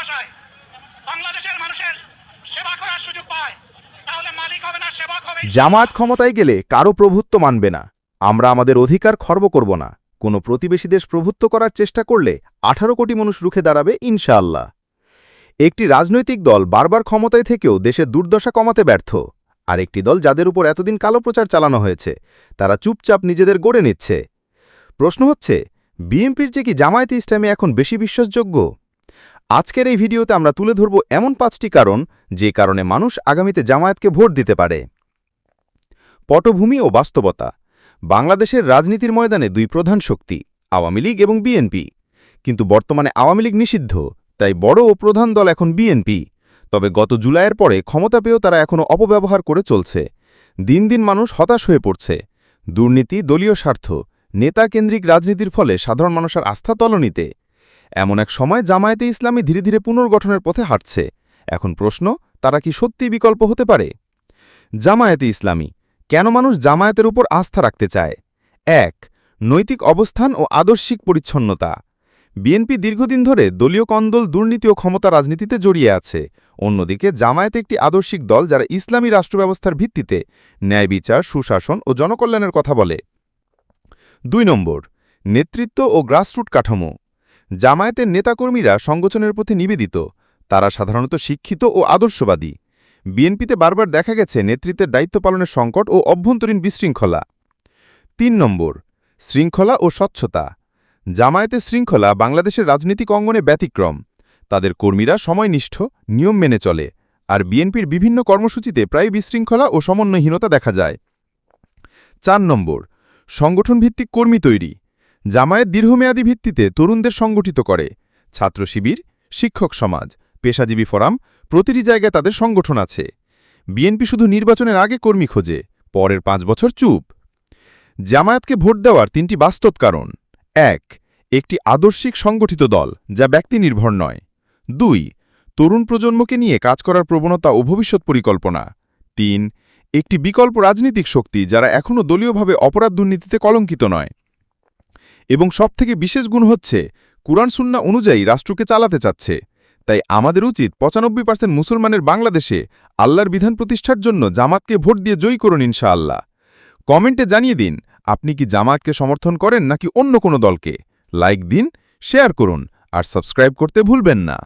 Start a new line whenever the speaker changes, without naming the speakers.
ভালোবাসায় বাংলাদেশের মানুষের সেবা করার সুযোগ পায়। তাহলে মালিক হবে না, সেবক হবে।
জামাত ক্ষমতায় গেলে কারও প্রভুত্ব মানবে না। আমরা আমাদের অধিকার খর্ব করব না। কোনো প্রতিবেশী দেশ প্রভুত্ব করার চেষ্টা করলে আঠারো কোটি মানুষ রুখে দাঁড়াবে ইনশাআল্লাহ। একটি রাজনৈতিক দল বারবার ক্ষমতায় থেকেও দেশের দুর্দশা কমাতে ব্যর্থ। আর একটি দল যাদের উপর এতদিন কালো প্রচার চালানো হয়েছে, তারা চুপচাপ নিজেদের গড়ে নিচ্ছে। প্রশ্ন হচ্ছে, বিএনপির যে কি জামায়াতে ইসলামী এখন বেশি বিশ্বাসযোগ্য? আজকের এই ভিডিওতে আমরা তুলে ধরব এমন পাঁচটি কারণ যে কারণে মানুষ আগামীতে জামায়াতকে ভোট দিতে পারে। পটভূমি ও বাস্তবতা। বাংলাদেশের রাজনীতির ময়দানে দুই প্রধান শক্তি, আওয়ামী লীগ এবং বিএনপি। কিন্তু বর্তমানে আওয়ামী লীগ নিষিদ্ধ, তাই বড় ও প্রধান দল এখন বিএনপি। তবে গত জুলাইয়ের পরে ক্ষমতা পেয়েও তারা এখনও অপব্যবহার করে চলছে। দিন দিন মানুষ হতাশ হয়ে পড়ছে। দুর্নীতি, দলীয় স্বার্থ, নেতা কেন্দ্রিক রাজনীতির ফলে সাধারণ মানুষের আস্থা তলনিতে। এমন এক সময় জামায়াতে ইসলামী ধীরে ধীরে পুনর্গঠনের পথে হাঁটছে। এখন প্রশ্ন, তারা কি সত্যি বিকল্প হতে পারে? জামায়াতে ইসলামী, কেন মানুষ জামায়াতের উপর আস্থা রাখতে চায়? এক, নৈতিক অবস্থান ও আদর্শিক পরিচ্ছন্নতা। বিএনপি দীর্ঘদিন ধরে দলীয় কন্দল, দুর্নীতি ও ক্ষমতা রাজনীতিতে জড়িয়ে আছে। অন্যদিকে, জামায়াত একটি আদর্শিক দল যারা ইসলামী রাষ্ট্রব্যবস্থার ভিত্তিতে ন্যায় বিচার, সুশাসন ও জনকল্যাণের কথা বলে। দুই নম্বর, নেতৃত্ব ও গ্রাসরুট কাঠামো। জামায়াতের নেতাকর্মীরা সংগঠনের প্রতি নিবেদিত। তারা সাধারণত শিক্ষিত ও আদর্শবাদী। বিএনপিতে বারবার দেখা গেছে নেতৃত্বের দায়িত্ব পালনের সংকট ও অভ্যন্তরীণ বিশৃঙ্খলা। তিন নম্বর, শৃঙ্খলা ও স্বচ্ছতা। জামায়াতের শৃঙ্খলা বাংলাদেশের রাজনৈতিক অঙ্গনে ব্যতিক্রম। তাদের কর্মীরা সময়নিষ্ঠ, নিয়ম মেনে চলে, আর বিএনপির বিভিন্ন কর্মসূচিতে প্রায় বিশৃঙ্খলা ও সমন্বয়হীনতা দেখা যায়। চার নম্বর, সংগঠনভিত্তিক কর্মী তৈরি। জামায়াত দীর্ঘমেয়াদী ভিত্তিতে তরুণদের সংগঠিত করে। ছাত্র শিবির, শিক্ষক সমাজ, পেশাজীবী ফোরাম, প্রতিটি জায়গায় তাদের সংগঠন আছে। বিএনপি শুধু নির্বাচনের আগে কর্মী খোঁজে, পরের পাঁচ বছর চুপ। জামায়াতকে ভোট দেওয়ার তিনটি বাস্তব কারণ। এক, একটি আদর্শিক সংগঠিত দল যা ব্যক্তি নির্ভর নয়। দুই, তরুণ প্রজন্মকে নিয়ে কাজ করার প্রবণতা ও ভবিষ্যৎ পরিকল্পনা। তিন, একটি বিকল্প রাজনৈতিক শক্তি যারা এখনও দলীয়ভাবে অপরাধ দুর্নীতিতে কলঙ্কিত নয়। এবং সবথেকে বিশেষ গুণ হচ্ছে, কুরআন সুন্না অনুযায়ী রাষ্ট্রকে চালাতে চাচ্ছে। তাই আমাদের উচিত পঁচানব্বই পার্সেন্ট মুসলমানের বাংলাদেশে আল্লাহর বিধান প্রতিষ্ঠার জন্য জামাতকে ভোট দিয়ে জয়ী করুন ইনশাআল্লাহ। কমেন্টে জানিয়ে দিন, আপনি কি জামাতকে সমর্থন করেন নাকি অন্য কোনো দলকে? লাইক দিন, শেয়ার করুন, আর সাবস্ক্রাইব করতে ভুলবেন না।